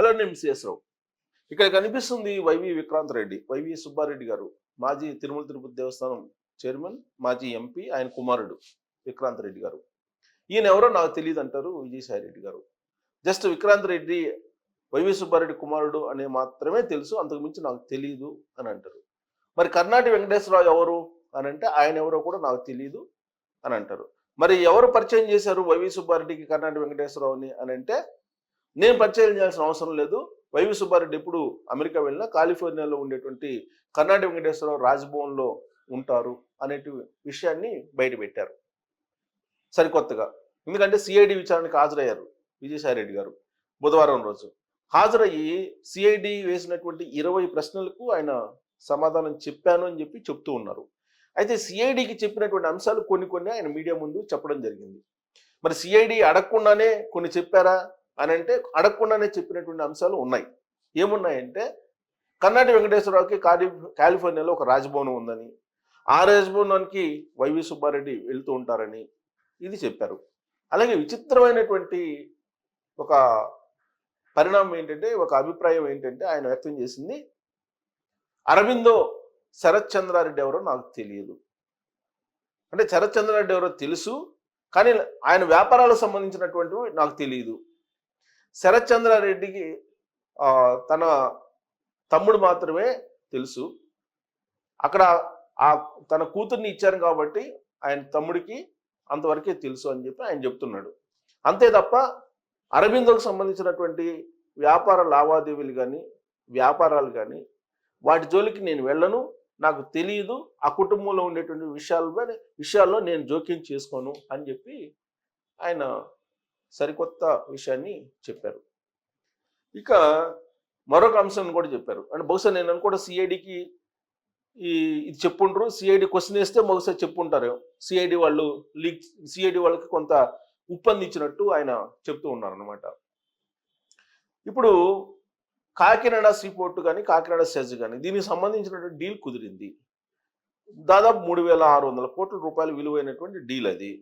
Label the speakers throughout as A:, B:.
A: Hello నేను CS Rao ఇక్కడ కనిపిస్తుంది Y V Vikrant Reddy Y V Subbareddy గారు మాజీ తిరుమల తిరుపతి దేవస్థానం చైర్మన్ మాజీ ఎంపీ ఆయన కుమారుడు విక్రాంత్ రెడ్డి గారు. ఈయన ఎవరో నాకు తెలియదు అంటారు విజయసాయి రెడ్డి గారు. Just Vikrant Reddy Y V Subbareddy కుమారుడు అనే మాత్రమే తెలుసు అంతకు మించి నాకు తెలియదు అని అంటారు. మరి కర్ణాటి వెంకటేశ్వరరావు ఎవరు అని అంటే ఆయన ఎవరో కూడా నాకు తెలియదు అని అంటారు. మరి ఎవరు పరిచయం చేశారు వైవి సుబ్బారెడ్డికి కర్ణాటి వెంకటేశ్వరరావుని అని అంటే నేను పరిచయం చేయాల్సిన అవసరం లేదు. వైవి సుబ్బారెడ్డి ఎప్పుడు అమెరికా వెళ్ళినా కాలిఫోర్నియాలో ఉండేటువంటి కర్ణాటక వెంకటేశ్వరరావు రాజ్భవన్లో ఉంటారు అనే విషయాన్ని బయటపెట్టారు సరికొత్తగా. ఎందుకంటే సిఐడి విచారణకు హాజరయ్యారు విజయసాయి రెడ్డి గారు బుధవారం రోజు. హాజరయ్యి సిఐడి వేసినటువంటి ఇరవై ప్రశ్నలకు ఆయన సమాధానం చెప్పాను అని చెప్పి చెప్తూ ఉన్నారు. అయితే సిఐడికి చెప్పినటువంటి అంశాలు కొన్ని కొన్ని ఆయన మీడియా ముందు చెప్పడం జరిగింది. మరి సిఐడి అడగకుండానే కొన్ని చెప్పారా? అని అంటే అడగకుండానే చెప్పినటువంటి అంశాలు ఉన్నాయి. ఏమున్నాయంటే కర్ణాటి వెంకటేశ్వరరావుకి కాలి కాలిఫోర్నియాలో ఒక రాజభవనం ఉందని ఆ రాజభవనానికి వైవి సుబ్బారెడ్డి వెళ్తూ ఉంటారని ఇది చెప్పారు. అలాగే విచిత్రమైనటువంటి ఒక పరిణామం ఏంటంటే ఒక అభిప్రాయం ఏంటంటే ఆయన వ్యక్తం చేసింది అరవిందో శరత్ చంద్రారెడ్డి ఎవరో నాకు తెలియదు. అంటే శరత్ చంద్రారెడ్డి ఎవరో తెలుసు కానీ ఆయన వ్యాపారాలకు సంబంధించినటువంటివి నాకు తెలియదు. శరత్చంద్రారెడ్డికి తన తమ్ముడు మాత్రమే తెలుసు. అక్కడ ఆ తన కూతుర్ని ఇచ్చారు కాబట్టి ఆయన తమ్ముడికి అంతవరకే తెలుసు అని చెప్పి ఆయన చెప్తున్నాడు. అంతే తప్ప అరబిందోకు సంబంధించినటువంటి వ్యాపార లావాదేవీలు కానీ వ్యాపారాలు కానీ వాటి జోలికి నేను వెళ్ళను. నాకు తెలియదు ఆ కుటుంబంలో ఉండేటువంటి విషయాలపై విషయాల్లో నేను జోక్యం చేసుకోను అని చెప్పి ఆయన సరికొత్త విషయాన్ని చెప్పారు. ఇక మరొక అంశం కూడా చెప్పారు. అంటే బహుశా నేను అనుకోవడం సిఐడికి ఈ ఇది చెప్పుంటారు. సిఐడి క్వశ్చన్ వేస్తే బహుశా చెప్పుంటారు. సిఐడి వాళ్ళు లీక్ సిఐడి వాళ్ళకి కొంత ఉప్పందించినట్టు ఆయన చెప్తూ ఉన్నారనమాట ఇప్పుడు కాకినాడ సీపోర్ట్ కానీ కాకినాడ సెజ్ కానీ దీనికి సంబంధించినటువంటి డీల్ కుదిరింది. దాదాపు మూడు వేల ఆరు వందల కోట్ల రూపాయలు విలువైనటువంటి డీల్ అది.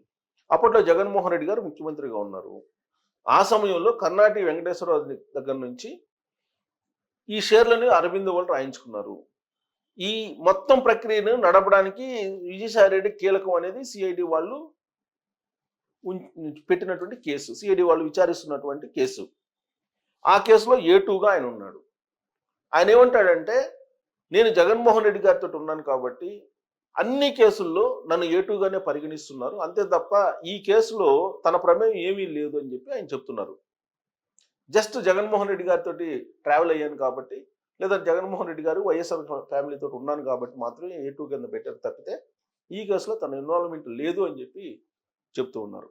A: అప్పట్లో జగన్మోహన్ రెడ్డి గారు ముఖ్యమంత్రిగా ఉన్నారు. ఆ సమయంలో కర్ణాటి వెంకటేశ్వరరావు దగ్గర నుంచి ఈ షేర్లను అరవింద్ వాళ్ళు రాయించుకున్నారు. ఈ మొత్తం ప్రక్రియను నడపడానికి విజయసాయి రెడ్డి కీలకం అనేది సిఐడి వాళ్ళు పెట్టినటువంటి కేసు సిఐడి వాళ్ళు విచారిస్తున్నటువంటి కేసు. ఆ కేసులో ఏ టూగా ఆయన ఉన్నాడు. ఆయన ఏమంటాడంటే నేను జగన్మోహన్ రెడ్డి గారితో ఉన్నాను కాబట్టి అన్ని కేసుల్లో నన్ను ఏ టూగానే పరిగణిస్తున్నారు. అంతే తప్ప ఈ కేసులో తన ప్రమేయం ఏమీ లేదు అని చెప్పి ఆయన చెప్తున్నారు. జస్ట్ జగన్మోహన్ రెడ్డి గారితో ట్రావెల్ అయ్యాను కాబట్టి లేదా జగన్మోహన్ రెడ్డి గారు వైఎస్ఆర్ ఫ్యామిలీతో ఉన్నాను కాబట్టి మాత్రమే ఏ టూ కింద పెట్టారు తప్పితే ఈ కేసులో తన ఇన్వాల్వ్మెంట్ లేదు అని చెప్పి చెప్తూ ఉన్నారు.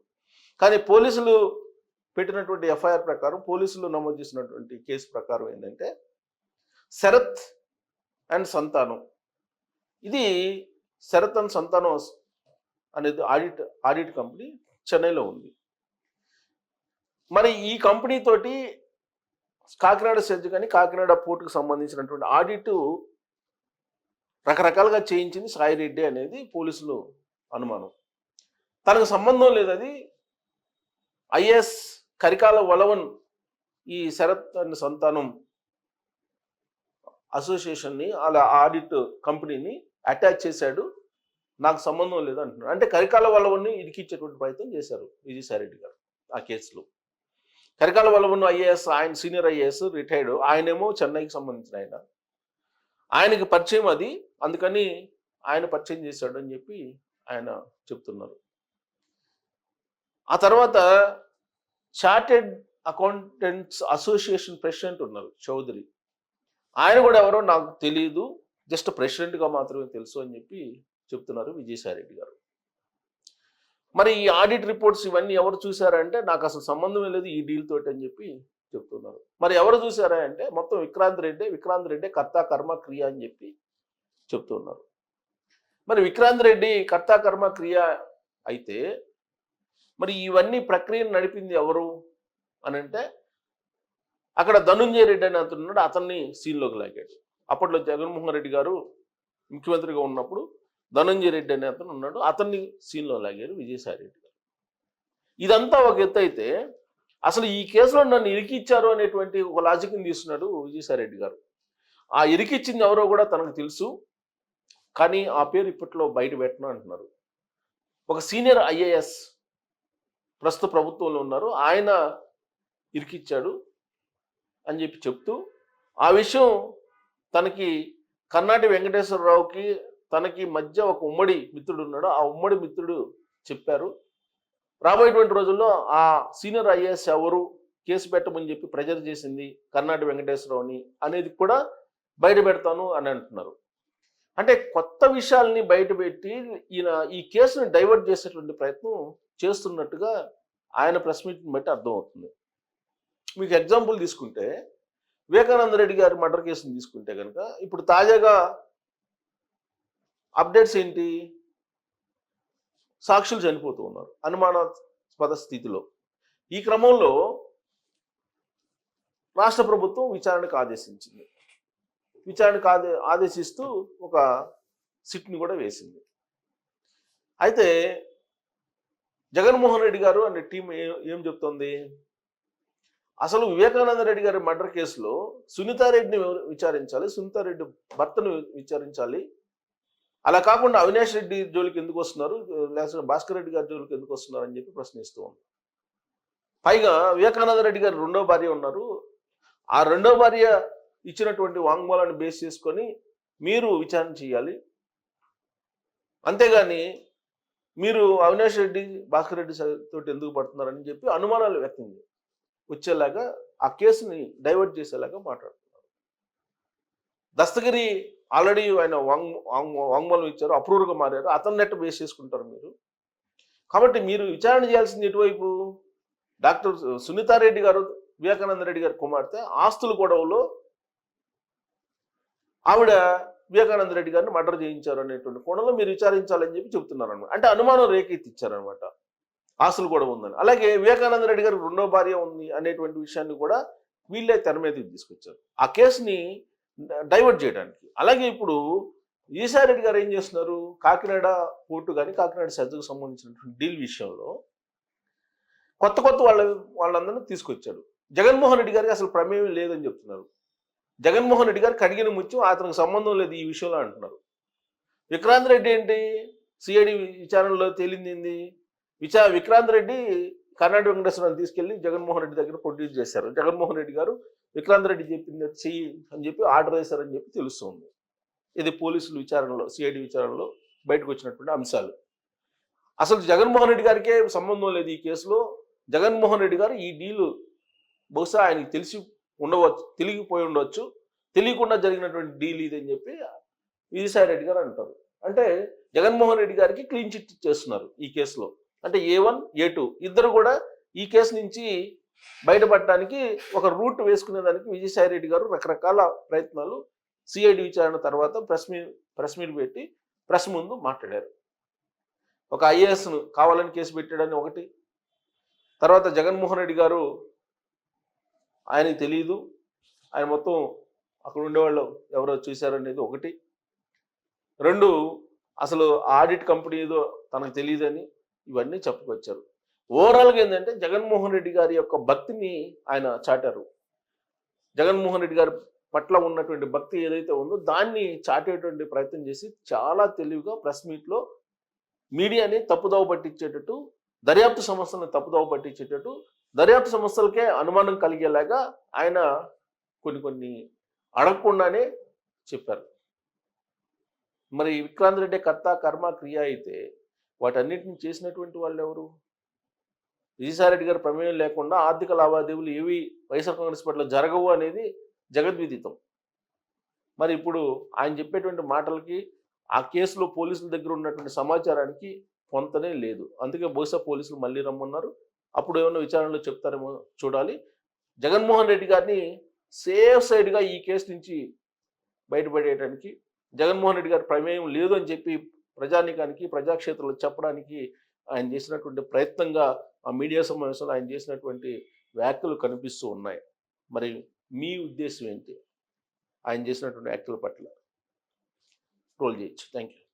A: కానీ పోలీసులు పెట్టినటువంటి ఎఫ్ఐఆర్ ప్రకారం పోలీసులు నమోదు చేసినటువంటి కేసు ప్రకారం ఏంటంటే శరత్ అండ్ సంతానం. ఇది శరత్ అండ్ సంతానం అనేది ఆడిట్ ఆడిట్ కంపెనీ చెన్నైలో ఉంది. మరి ఈ కంపెనీ తోటి కాకినాడ సెజ్ కానీ కాకినాడ పోర్టుకు సంబంధించినటువంటి ఆడిట్ రకరకాలుగా చేయించింది సాయిరెడ్డి అనేది పోలీసులు అనుమానం. తనకు సంబంధం లేదు అది. ఐఎస్ కరికాల వలవన్ ఈ శరత్ అండ్ సంతానం అసోసియేషన్ని అలా ఆడిట్ కంపెనీని అటాచ్ చేశాడు. నాకు సంబంధం లేదు అంటున్నాడు. అంటే కరికాల వలవన్ని ఇరికిచ్చేటువంటి ప్రయత్నం చేశారు విజయసాయిరెడ్డి గారు ఆ కేసులో. Karikala Valavan I A S ఆయన senior I A S retired. ఆయనేమో చెన్నైకి సంబంధించిన ఆయన. ఆయనకి పరిచయం అది. అందుకని ఆయన పరిచయం చేశాడు అని చెప్పి ఆయన చెప్తున్నారు. ఆ తర్వాత చార్టెడ్ అకౌంటెంట్స్ అసోసియేషన్ ప్రెసిడెంట్ ఉన్నారు చౌదరి. ఆయన కూడా ఎవరో నాకు తెలియదు జస్ట్ ప్రెసిడెంట్గా మాత్రమే తెలుసు అని చెప్పి చెప్తున్నారు విజయసాయి రెడ్డి గారు. మరి ఈ ఆడిట్ రిపోర్ట్స్ ఇవన్నీ ఎవరు చూశారంటే నాకు అసలు సంబంధమే లేదు ఈ డీల్ తోటి అని చెప్పి చెప్తున్నారు. మరి ఎవరు చూసారా అంటే మొత్తం విక్రాంత్ రెడ్డి విక్రాంత్ రెడ్డి కర్త కర్మ క్రియ అని చెప్పి చెప్తున్నారు. మరి విక్రాంత్ రెడ్డి కర్త కర్మ క్రియ అయితే మరి ఇవన్నీ ప్రక్రియను నడిపింది ఎవరు అని అంటే అక్కడ ధనుంజయ రెడ్డి అని అతను ఉన్నాడు అతన్ని సీన్లోకి లాగాడు. అప్పట్లో జగన్మోహన్ రెడ్డి గారు ముఖ్యమంత్రిగా ఉన్నప్పుడు ధనంజయ రెడ్డి అనే అతను ఉన్నాడు. అతన్ని సీన్లో లాగారు విజయసాయి రెడ్డి గారు. ఇదంతా ఒక ఎత్తు అయితే అసలు ఈ కేసులో నన్ను ఇరికిచ్చారు అనేటువంటి ఒక లాజిక్ని తీస్తున్నాడు విజయసాయి రెడ్డి గారు. ఆ ఇరికిచ్చింది ఎవరో కూడా తనకు తెలుసు. కానీ ఆ పేరు ఇప్పట్లో బయట పెట్టను అంటున్నారు. ఒక సీనియర్ ఐఏఎస్ ప్రస్తుత ప్రభుత్వంలో ఉన్నారు. ఆయన ఇరికిచ్చాడు అని చెప్పి చెప్తూ ఆ విషయం తనకి కర్ణాటి వెంకటేశ్వరరావుకి తనకి మధ్య ఒక ఉమ్మడి మిత్రుడు ఉన్నాడు. ఆ ఉమ్మడి మిత్రుడు చెప్పారు. రాబోయేటువంటి రోజుల్లో ఆ సీనియర్ ఐఏఎస్ ఎవరు కేసు పెట్టమని చెప్పి ప్రెజర్ చేసింది కర్ణాటి వెంకటేశ్వరరావుని అనేది కూడా బయట పెడతాను అని అంటున్నారు. అంటే కొత్త విషయాల్ని బయటపెట్టి ఈయన ఈ కేసుని డైవర్ట్ చేసేటువంటి ప్రయత్నం చేస్తున్నట్టుగా ఆయన ప్రెస్ మీట్ని బట్టి అర్థమవుతుంది. మీకు ఎగ్జాంపుల్ తీసుకుంటే వివేకానంద రెడ్డి గారి మర్డర్ కేసుని తీసుకుంటే కనుక ఇప్పుడు తాజాగా అప్డేట్స్ ఏంటి? సాక్షులు చనిపోతూ ఉన్నారు అనుమానాస్పద స్థితిలో. ఈ క్రమంలో రాష్ట్ర ప్రభుత్వం విచారణకు ఆదేశించింది. విచారణకు ఆదే ఆదేశిస్తూ ఒక సిట్ని కూడా వేసింది. అయితే జగన్మోహన్ రెడ్డి గారు అనే టీం ఏం చెప్తోంది? అసలు వివేకానంద రెడ్డి గారి మర్డర్ కేసులో సునీతారెడ్డిని విచారించాలి? సునీతారెడ్డి భర్తను విచారించాలి? అలా కాకుండా అవినాష్ రెడ్డి జోలికి ఎందుకు వస్తున్నారు? లేకపోతే భాస్కర్ రెడ్డి గారి జోలికి ఎందుకు వస్తున్నారు అని చెప్పి ప్రశ్నిస్తూ ఉంది పైగా వివేకానంద రెడ్డి గారు రెండో భార్య ఉన్నారు. ఆ రెండో భార్య ఇచ్చినటువంటి వాంగ్మూలాన్ని బేస్ చేసుకొని మీరు విచారణ చేయాలి. అంతేగాని మీరు అవినాష్ రెడ్డి భాస్కర్ రెడ్డి తోటి ఎందుకు పడుతున్నారని చెప్పి అనుమానాలు వ్యక్తం చేయాలి. వచ్చేలాగా ఆ కేసుని డైవర్ట్ చేసేలాగా మాట్లాడుతున్నారు. దస్తగిరి ఆల్రెడీ ఆయన వాంగ్ వాంగ్మూలం ఇచ్చారు అప్రూవ్గా మారారు అతన్ని నెట్ బేస్ చేసుకుంటారు మీరు. కాబట్టి మీరు విచారణ చేయాల్సింది ఎటువైపు? డాక్టర్ సునీతారెడ్డి గారు వివేకానంద రెడ్డి గారి కుమార్తె ఆస్తుల గొడవలో ఆవిడ వివేకానంద రెడ్డి గారిని మర్డర్ చేయించారు అనేటువంటి కోణంలో మీరు విచారించాలని చెప్పి చెప్తున్నారు అనమాట అంటే అనుమానం రేకెత్తిచ్చారనమాట ఆస్తులు కూడా ఉందని. అలాగే వివేకానంద రెడ్డి గారికి రెండో భార్య ఉంది అనేటువంటి విషయాన్ని కూడా వీళ్ళే తెర మీదకి తీసుకొచ్చారు. ఆ కేసుని డైవర్ట్ చేయడానికి. అలాగే ఇప్పుడు ఈసారి రెడ్డి గారు ఏం చేస్తున్నారు? కాకినాడ కోర్టు కానీ కాకినాడ సజ్జకు సంబంధించినటువంటి డీల్ విషయంలో కొత్త కొత్త వాళ్ళ వాళ్ళందరినీ తీసుకొచ్చాడు జగన్మోహన్ రెడ్డి గారికి అసలు ప్రమేయం లేదని చెప్తున్నారు. జగన్మోహన్ రెడ్డి గారు కడిగిన ముత్యం అతనికి సంబంధం లేదు ఈ విషయంలో అంటున్నారు. విక్రాంత్ రెడ్డి ఏంటి? సిఐడి విచారణలో తేలింది విచా విక్రాంత్ రెడ్డి కర్ణాటక వెంకటేశ్వరాన్ని తీసుకెళ్ళి జగన్మోహన్ రెడ్డి దగ్గర ప్రొడ్యూస్ చేశారు. జగన్మోహన్ రెడ్డి గారు విక్రాంత్ రెడ్డి చెప్పింది చెయ్యి అని చెప్పి ఆర్డర్ వేశారని చెప్పి తెలుస్తుంది. ఇది పోలీసులు విచారణలో సిఐడి విచారణలో బయటకు వచ్చినటువంటి అంశాలు. అసలు జగన్మోహన్ రెడ్డి గారికే సంబంధం లేదు ఈ కేసులో. జగన్మోహన్ రెడ్డి గారు ఈ డీలు బహుశా ఆయనకి తెలిసి ఉండవచ్చు తెలిగిపోయి ఉండవచ్చు తెలియకుండా జరిగినటువంటి డీల్ ఇది అని చెప్పి విజయసాయి రెడ్డి గారు అంటారు. అంటే జగన్మోహన్ రెడ్డి గారికి క్లీన్ చిట్ చేస్తున్నారు ఈ కేసులో. అంటే ఏ వన్ ఏ టూ ఇద్దరు కూడా ఈ కేసు నుంచి బయటపడటానికి ఒక రూట్ వేసుకునేదానికి విజయసాయి రెడ్డి గారు రకరకాల ప్రయత్నాలు సిఐడి విచారణ తర్వాత ప్రెస్ మీ ప్రెస్ మీట్ పెట్టి ప్రెస్ ముందు మాట్లాడారు. ఒక ఐఏఎస్ను కావాలని కేసు పెట్టాడని ఒకటి. తర్వాత జగన్మోహన్ రెడ్డి గారు ఆయనకి తెలియదు ఆయన మొత్తం అక్కడ ఉండేవాళ్ళు ఎవరో చూశారనేది ఒకటి. రెండు అసలు ఆడిట్ కంపెనీ ఏదో తనకు తెలియదని ఇవన్నీ చెప్పుకొచ్చారు. ఓవరాల్గా ఏంటంటే జగన్మోహన్ రెడ్డి గారి యొక్క భక్తిని ఆయన చాటారు. జగన్మోహన్ రెడ్డి గారి పట్ల ఉన్నటువంటి భక్తి ఏదైతే ఉందో దాన్ని చాటేటువంటి ప్రయత్నం చేసి చాలా తెలివిగా ప్రెస్ మీట్లో మీడియాని తప్పుదోవ పట్టించేటట్టు దర్యాప్తు సంస్థలను తప్పుదోవ పట్టించేటట్టు దర్యాప్తు సంస్థలకే అనుమానం కలిగేలాగా ఆయన కొన్ని కొన్ని అడగకుండానే చెప్పారు. మరి విక్రాంత్ రెడ్డి కర్త కర్మ క్రియ అయితే వాటన్నిటిని చేసినటువంటి వాళ్ళు ఎవరు విజయసాయిరెడ్డి గారి ప్రమేయం లేకుండా ఆర్థిక లావాదేవీలు ఏవి వైఎస్ఆర్ కాంగ్రెస్ పార్టీలో జరగవు అనేది జగద్విదితం మరి ఇప్పుడు ఆయన చెప్పేటువంటి మాటలకి ఆ కేసులో పోలీసుల దగ్గర ఉన్నటువంటి సమాచారానికి పొంతనే లేదు. అందుకే బహుశా పోలీసులు మళ్ళీ రమ్మన్నారు. అప్పుడు ఏమైనా విచారణలో చెప్తారేమో చూడాలి. జగన్మోహన్ రెడ్డి గారిని సేఫ్ సైడ్గా ఈ కేసు నుంచి బయటపడేయడానికి జగన్మోహన్ రెడ్డి గారి ప్రమేయం లేదు అని చెప్పి ప్రజానికానికి ప్రజాక్షేత్రంలో చెప్పడానికి ఆయన చేసినటువంటి ప్రయత్నంగా ఆ మీడియా సమావేశంలో ఆయన చేసినటువంటి వ్యాఖ్యలు కనిపిస్తూ ఉన్నాయి. మరి మీ ఉద్దేశం ఏంటి? ఆయన చేసినటువంటి వ్యాఖ్యల పట్ల. ట్రోల్ చేయొచ్చు. Thank you